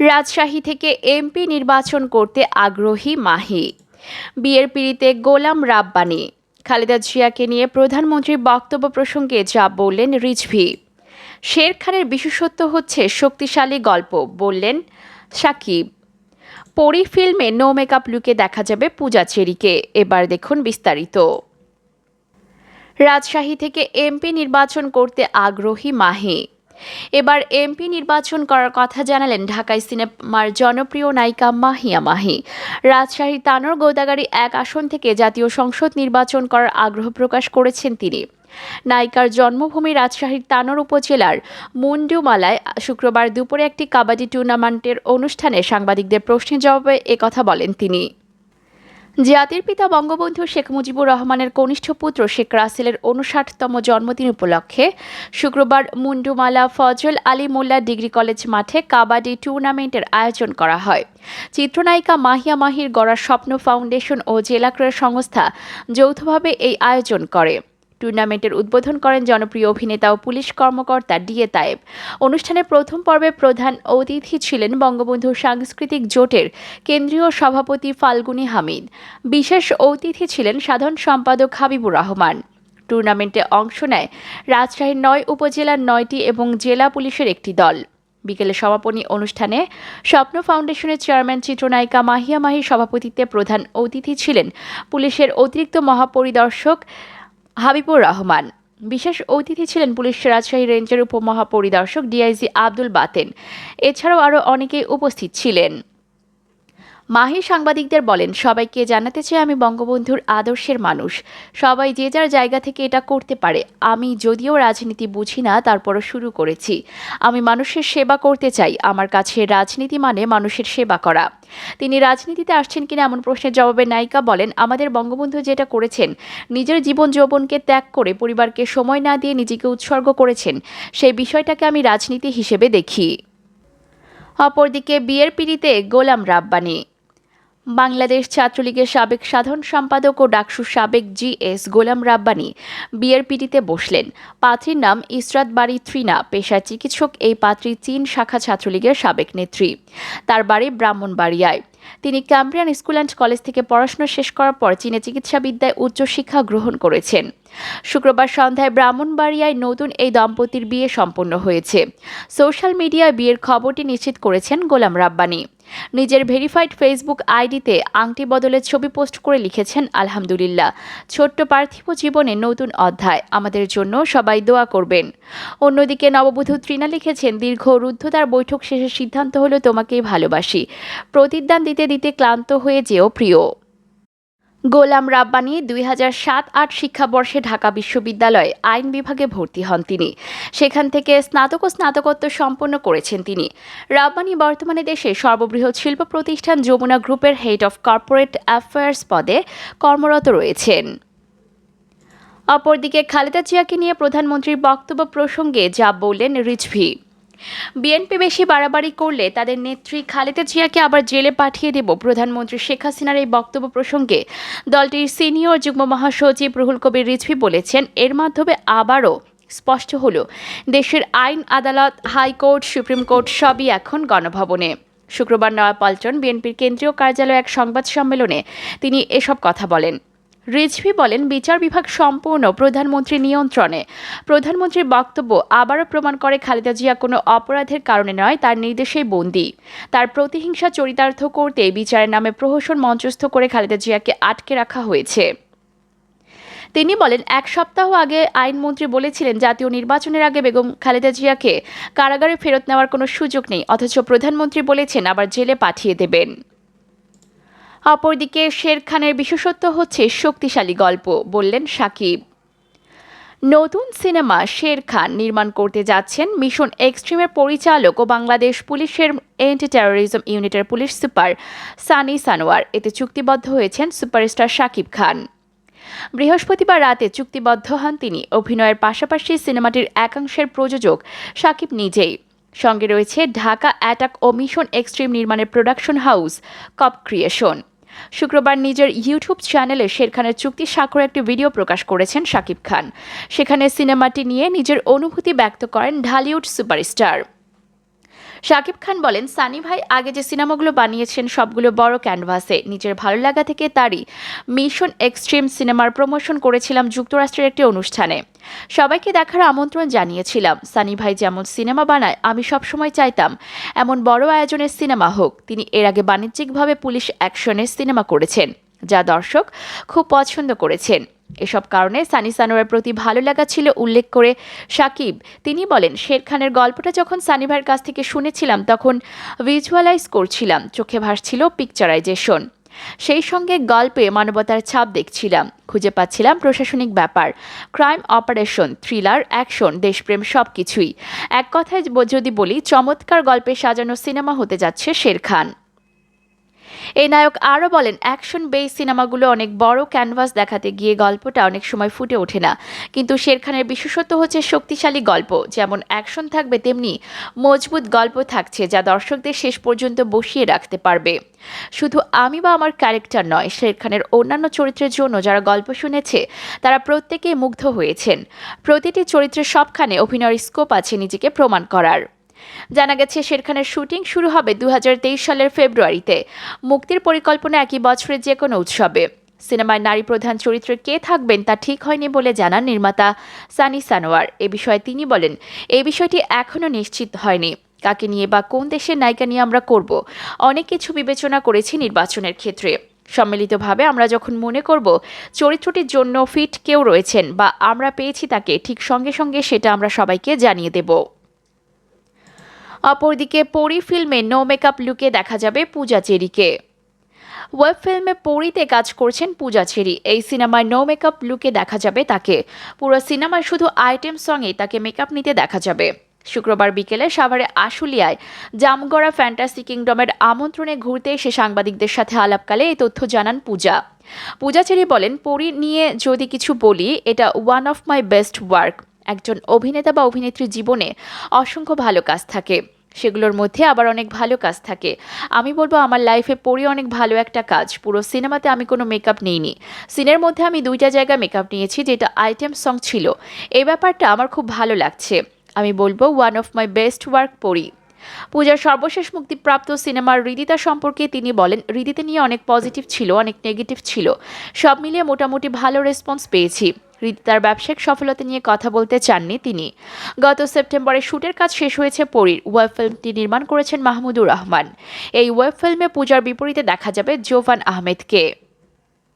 রাজশাহী থেকে এমপি নির্বাচন করতে আগ্রহী মাহি। বিয়ের পিড়িতে গোলাম রাব্বানি। খালেদা জিয়াকে নিয়ে প্রধানমন্ত্রীর বক্তব্য প্রসঙ্গে যা বললেন রিজভি। শের খানের বিশেষত্ব হচ্ছে শক্তিশালী গল্প, বললেন সাকিব। পরি ফিল্মে নো মেকআপ লুকে দেখা যাবে পূজা চেরিকে। এবার দেখুন বিস্তারিত। রাজশাহী থেকে এমপি নির্বাচন করতে আগ্রহী মাহি। এবার এমপি নির্বাচন করার কথা জানালেন ঢাকায় সিনেমার জনপ্রিয় নায়িকা মাহিয়া মাহি। রাজশাহীর তানোর গোদাগাড়ি এক আসন থেকে জাতীয় সংসদ নির্বাচন করার আগ্রহ প্রকাশ করেছেন তিনি। নায়িকার জন্মভূমি রাজশাহীর তানোর উপজেলার মুন্ডুমালায় শুক্রবার দুপুরে একটি কাবাডি টুর্নামেন্টের অনুষ্ঠানে সাংবাদিকদের প্রশ্নের জবাবে একথা বলেন তিনি। জাতির পিতা বঙ্গবন্ধু শেখ মুজিবুর রহমানের কনিষ্ঠ পুত্র শেখ রাসেলের উনষাটতম জন্মদিন উপলক্ষে শুক্রবার মুন্ডুমালা ফজল আলী মোল্লা ডিগ্রি কলেজ মাঠে কাবাডি টুর্নামেন্টের আয়োজন করা হয়। চিত্রনায়িকা মাহিয়া মাহির গড়া স্বপ্ন ফাউন্ডেশন ও জেলা ক্রীড়া সংস্থা যৌথভাবে এই আয়োজন করে। টুর্নামেন্টের উদ্বোধন করেন জনপ্রিয় অভিনেতা ও পুলিশ কর্মকর্তা ডিএ তায়েব। অনুষ্ঠানের প্রথম পর্বে প্রধান অতিথি ছিলেন বঙ্গবন্ধু সাংস্কৃতিক জোটের কেন্দ্রীয় সভাপতি ফাল্গুনী হামিদ। বিশেষ অতিথি ছিলেন সাধারণ সম্পাদক হাবিবুর রহমান। টুর্নামেন্টে অংশ নেয় রাজশাহীর নয় উপজেলার নয়টি এবং জেলা পুলিশের একটি দল। বিকেলে সমাপনী অনুষ্ঠানে স্বপ্ন ফাউন্ডেশনের চেয়ারম্যান চিত্রনায়িকা মাহিয়া মাহির সভাপতিত্বে প্রধান অতিথি ছিলেন পুলিশের অতিরিক্ত মহাপরিদর্শক হাবিবুর রহমান। বিশেষ অতিথি ছিলেন পুলিশ রাজশাহী রেঞ্জের উপমহাপরিদর্শক ডিআইজি আব্দুল বাতেন। এছাড়াও আরও অনেকেই উপস্থিত ছিলেন। মাহি সাংবাদিকদের বলেন, সবাইকে জানাতে চাই আমি বঙ্গবন্ধুর আদর্শের মানুষ। সবাই যে যার জায়গা থেকে এটা করতে পারে। আমি যদিও রাজনীতি বুঝি না, তারপরও শুরু করেছি। আমি মানুষের সেবা করতে চাই। আমার কাছে রাজনীতি মানে মানুষের সেবা করা। তিনি রাজনীতিতে আসছেন কিনা এমন প্রশ্নের জবাবে নায়িকা বলেন, আমাদের বঙ্গবন্ধু যেটা করেছেন, নিজের জীবন যৌবনকে ত্যাগ করে পরিবারকে সময় না দিয়ে নিজেকে উৎসর্গ করেছেন, সেই বিষয়টাকে আমি রাজনীতি হিসেবে দেখি। অপরদিকে বিয়ের পিড়িতে গোলাম রাব্বানি। বাংলাদেশ ছাত্রলীগের সাবেক সাধারণ সম্পাদক ও ডাকসু সাবেক জি এস গোলাম রাব্বানি বিআরপিটিতে বসলেন। পাত্রীর নাম ইসরাত বাড়ি থ্রিনা, পেশায় চিকিৎসক এই পাত্রী চীন শাখা ছাত্রলীগের সাবেক নেত্রী। তার বাড়ি ব্রাহ্মণবাড়িয়ায়। তিনি ক্যাম্ব্রিয়ান স্কুল অ্যান্ড কলেজ থেকে পড়াশোনা শেষ করার পর চীনে চিকিৎসাবিদ্যায় উচ্চশিক্ষা গ্রহণ করেছেন। শুক্রবার সন্ধ্যায় ব্রাহ্মণবাড়িয়ায় নতুন এই দম্পতির বিয়ে সম্পন্ন হয়েছে। সোশ্যাল মিডিয়ায় বিয়ের খবরটি নিশ্চিত করেছেন গোলাম রাব্বানি। নিজের ভেরিফাইড ফেসবুক আইডিতে আংটি বদলের ছবি পোস্ট করে লিখেছেন, আলহামদুলিল্লাহ, ছোট্ট পার্থিব জীবনে নতুন অধ্যায়। আমাদের জন্য সবাই দোয়া করবেন। অন্যদিকে নববধূ ত্রিনা লিখেছেন, দীর্ঘ রুদ্ধতার বৈঠক শেষে সিদ্ধান্ত হলো, তোমাকেই ভালোবাসি। প্রতিদান দিতে দিতে ক্লান্ত হয়ে যেও প্রিয়। গোলাম রাব্বানি দুই হাজার সাত আট শিক্ষাবর্ষে ঢাকা বিশ্ববিদ্যালয়ে আইন বিভাগে ভর্তি হন তিনি। সেখান থেকে স্নাতক ও স্নাতকোত্তর সম্পন্ন করেছেন তিনি। রাব্বানি বর্তমানে দেশে সর্ববৃহৎ শিল্প প্রতিষ্ঠান যমুনা গ্রুপের হেড অফ কর্পোরেট অ্যাফেয়ার্স পদে কর্মরত রয়েছেন। অপরদিকে খালেদা জিয়াকে নিয়ে প্রধানমন্ত্রীর বক্তব্য প্রসঙ্গে যা বললেন রিজভি। বিএনপি বেশি বাড়াবাড়ি করলে তাদের নেত্রী খালেদা জিয়াকে আবার জেলে পাঠিয়ে দেব প্রধানমন্ত্রী শেখ হাসিনার এই বক্তব্য প্রসঙ্গে। দলটির সিনিয়র যুগ্ম মহাসচিব রুহুল কবির রিজভি বলেছেন, এর মাধ্যমে আবারও স্পষ্ট হলো, দেশের আইন, আদালত, হাইকোর্ট, সুপ্রিম কোর্ট সবই এখন গণভবনে। শুক্রবার নয়াপল্টন বিএনপির কেন্দ্রীয় কার্যালয়ে এক সংবাদ সম্মেলনে তিনি এসব কথা বলেন। রিজভি বলেন, বিচার বিভাগ সম্পূর্ণ প্রধানমন্ত্রীর নিয়ন্ত্রণে। প্রধানমন্ত্রীর বক্তব্য আবারও প্রমাণ করে খালেদা জিয়া কোনো অপরাধের কারণে নয়, তার নির্দেশেই বন্দী। তার প্রতিহিংসা চরিতার্থ করতে বিচারের নামে প্রহসন মঞ্চস্থ করে খালেদা জিয়াকে আটকে রাখা হয়েছে। তিনি বলেন, এক সপ্তাহ আগে আইনমন্ত্রী বলেছিলেন, জাতীয় নির্বাচনের আগে বেগম খালেদা জিয়াকে কারাগারে ফেরত নেওয়ার কোনো সুযোগ নেই, অথচ প্রধানমন্ত্রী বলেছেন, আবার জেলে পাঠিয়ে দেবেন। অপরদিকে শের খানের বিশেষত্ব হচ্ছে শক্তিশালী গল্প, বললেন সাকিব। নতুন সিনেমা শের খান নির্মাণ করতে যাচ্ছেন মিশন এক্সট্রিমের পরিচালক ও বাংলাদেশ পুলিশের এন্টি টেরোরিজম ইউনিটের পুলিশ সুপার সানি সানোয়ার। এতে চুক্তিবদ্ধ হয়েছেন সুপারস্টার শাকিব খান। বৃহস্পতিবার রাতে চুক্তিবদ্ধ হন তিনি। অভিনয়ের পাশাপাশি সিনেমাটির একাংশের প্রযোজক সাকিব নিজেই। সঙ্গে রয়েছে ঢাকা অ্যাটাক ও মিশন এক্সট্রিম নির্মাণের প্রোডাকশন হাউস, কপ ক্রিয়েশন। শুক্রবার নিজের ইউটিউব চ্যানেলে শের খানের চুক্তি স্বাক্ষর একটি ভিডিও প্রকাশ করেছেন শাকিব খান। সেখানে সিনেমাটি নিয়ে নিজের অনুভূতি ব্যক্ত করেন ঢালিউড সুপারস্টার। শাকিব খান বলেন, সানি ভাই আগে যে সিনেমাগুলো বানিয়েছেন সবগুলো বড় ক্যানভাসে। নিজের ভালো লাগা থেকে তারই মিশন এক্সট্রিম সিনেমার প্রমোশন করেছিলাম যুক্তরাষ্ট্রের একটি অনুষ্ঠানে। সবাইকে দেখার আমন্ত্রণ জানিয়েছিলাম। সানি ভাই যেমন সিনেমা বানায়, আমি সবসময় চাইতাম। এমন বড় আয়োজনের সিনেমা হোক, তিনি এর আগে বাণিজ্যিকভাবে পুলিশ অ্যাকশনের সিনেমা করেছেন, যা দর্শক খুব পছন্দ করেছেন। এসব কারণে সানি সানোয়ারের প্রতি ভালো লাগা ছিল উল্লেখ করে সাকিব। তিনি বলেন, শের খানের গল্পটা যখন সানি ভাইয়ের কাছ থেকে শুনেছিলাম, তখন ভিজুয়ালাইজ করছিলাম, চোখে ভাসছিল পিকচারাইজেশন সেই সঙ্গে গল্পে মানবতার ছাপ দেখছিলাম, খুঁজে পাচ্ছিলাম প্রশাসনিক ব্যাপার। ক্রাইম অপারেশন, থ্রিলার, অ্যাকশন, দেশপ্রেম সব কিছুই এক কথায় যদি বলি, চমৎকার গল্পে সাজানো সিনেমা হতে যাচ্ছে শের খান এই নায়ক আরও বলেন, অ্যাকশন বেস সিনেমাগুলো অনেক বড় ক্যানভাস দেখাতে গিয়ে গল্পটা অনেক সময় ফুটে ওঠে না। কিন্তু শের খানের বিশেষত্ব হচ্ছে শক্তিশালী গল্প। যেমন অ্যাকশন থাকবে তেমনি মজবুত গল্প থাকছে যা দর্শকদের শেষ পর্যন্ত বসিয়ে রাখতে পারবে। শুধু আমি বা আমার ক্যারেক্টার নয় শের খানের অন্যান্য চরিত্রের জন্য যারা গল্প শুনেছে, তারা প্রত্যেকেই মুগ্ধ হয়েছেন। প্রতিটি চরিত্রের সবখানে অভিনয়ের স্কোপ আছে নিজেকে প্রমাণ করার। জানা গেছে শের খানের শুটিং শুরু হবে দু হাজার তেইশ সালের ফেব্রুয়ারিতে। মুক্তির পরিকল্পনা একই বছরের যে কোনো উৎসবে। সিনেমায় নারী প্রধান চরিত্রে কে থাকবেন তা ঠিক হয়নি বলে জানান নির্মাতা সানি সানোয়ার। এ বিষয়ে তিনি বলেন, এই বিষয়টি এখনও নিশ্চিত হয়নি। কাকে নিয়ে বা কোন দেশের নায়িকা নিয়ে আমরা করব? অনেক কিছু বিবেচনা করেছি নির্বাচনের ক্ষেত্রে। সম্মিলিতভাবে আমরা যখন মনে করব চরিত্রটির জন্য ফিট কেউ রয়েছেন বা আমরা পেয়েছি তাকে, ঠিক সঙ্গে সঙ্গে সেটা আমরা সবাইকে জানিয়ে দেব। অপরদিকে পরি ফিল্মে নো মেকআপ লুকে দেখা যাবে পূজা চেরিকে। ওয়েব ফিল্মে পরিতে কাজ করছেন পূজা চেরি। এই সিনেমায় নো মেকআপ লুকে দেখা যাবে তাকে। পুরো সিনেমায় শুধু আইটেম সঙ্গে তাকে মেকআপ নিতে দেখা যাবে। শুক্রবার বিকেলে সাভারে আশুলিয়ায় জামগড়া ফ্যান্টাসি কিংডমের আমন্ত্রণে ঘুরতে এসে সাংবাদিকদের সাথে আলাপকালে এই তথ্য জানান পূজা। পূজাচেরি বলেন, পরি নিয়ে যদি কিছু বলি, এটা one of my best work একজন অভিনেতা বা অভিনেত্রীর জীবনে অসংখ্য ভালো কাজ থাকে। সেগুলোর মধ্যে আবার অনেক ভালো কাজ থাকে। আমি বলব আমার লাইফে পড়ি অনেক ভালো একটা কাজ। পুরো সিনেমাতে আমি কোনো মেকআপ নিইনি। সিনের মধ্যে আমি দুইটা জায়গায় মেকআপ নিয়েছি, যেটা আইটেম সং ছিল। এই ব্যাপারটা আমার খুব ভালো লাগছে। আমি বলব one of my best work পড়ি। পূজার সর্বশেষ মুক্তিপ্রাপ্ত সিনেমার হৃদিতা সম্পর্কে তিনি বলেন হৃদিতে নিয়ে অনেক পজিটিভ ছিল, অনেক নেগেটিভ ছিল। সব মিলিয়ে মোটামুটি ভালো রেসপন্স পেয়েছি। তার ব্যবসায়িক সফলতা নিয়ে কথা বলতে চাননি তিনি। গত সেপ্টেম্বরে শুটের কাজ শেষ হয়েছে পরীর। ওয়েব ফিল্মটি নির্মাণ করেছেন মাহমুদুর রহমান। এই ওয়েব ফিল্মে পূজার বিপরীতে দেখা যাবে জোফান আহমেদকে।